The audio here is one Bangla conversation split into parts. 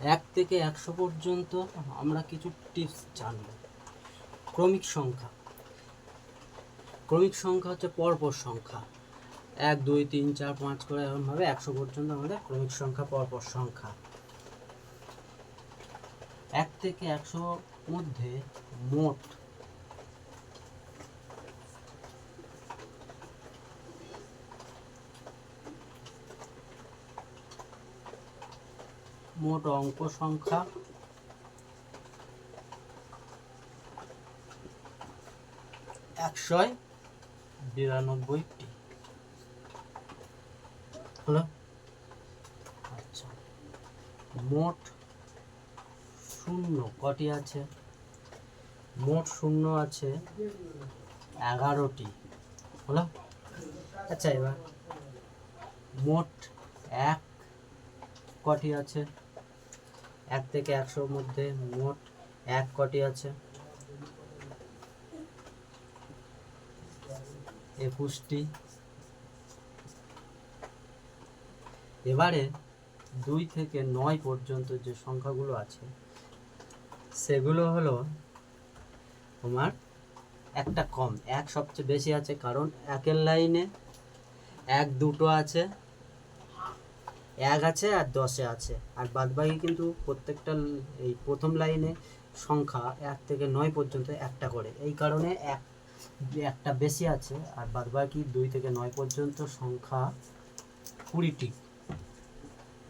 এক থেকে একশো পর্যন্ত আমরা কিছু টিপস জানব। ক্রমিক সংখ্যা। ক্রমিক সংখ্যা হচ্ছে পরপর সংখ্যা। এক, দুই, তিন, চার, পাঁচ করে এমনভাবে একশো পর্যন্ত আমাদের ক্রমিক সংখ্যা, পরপর সংখ্যা। এক থেকে একশো মধ্যে মোট মোট অঙ্ক সংখ্যা একশয় বিরানব্বইটি। হলো? আচ্ছা। মোট শূন্য কটি আছে? মোট শূন্য আছে এগারোটি। হলো? আচ্ছা এবার। মোট এক কটি আছে? এক থেকে একশোর মধ্যে মোট এক কটি আছে। একুশটি। এবারে দুই থেকে নয় পর্যন্ত যে সংখ্যাগুলো আছে, সেগুলো হলো তোমার একটা কম, এক সবচেয়ে বেশি আছে কারণ একের লাইনে এক দুটো আছে এক আছে আর দশে আছে। আর বাদবাকি কিন্তু প্রত্যেকটা এই প্রথম লাইনে সংখ্যা এক থেকে নয় পর্যন্ত একটা করে। এই কারণে এক, একটা বেশি আছে আর বাদবাকি দুই থেকে নয় পর্যন্ত সংখ্যা কুড়িটি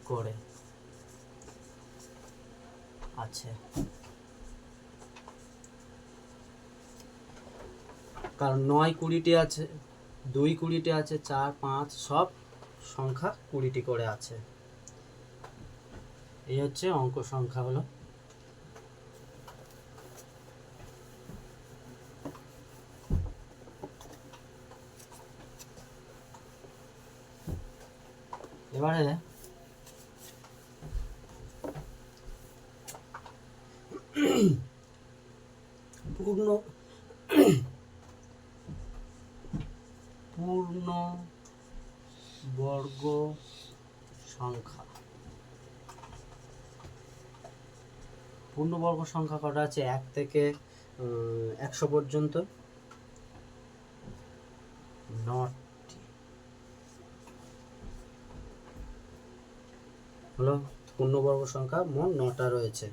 করে আছে। কারণ নয় কুড়িটি আছে, দুই কুড়িটি আছে, চার, পাঁচ, সব সংখ্যা কুড়িটি করে আছে। এই হচ্ছে অঙ্ক সংখ্যা হলো। এবারে পূর্ণ পূর্ণ বর্গ সংখ্যা। পূর্ণবর্গ সংখ্যা কটা আছে? এক থেকে একশো পর্যন্ত। নটি। হলো পূর্ণবর্গ সংখ্যা, মোট নটা রয়েছে।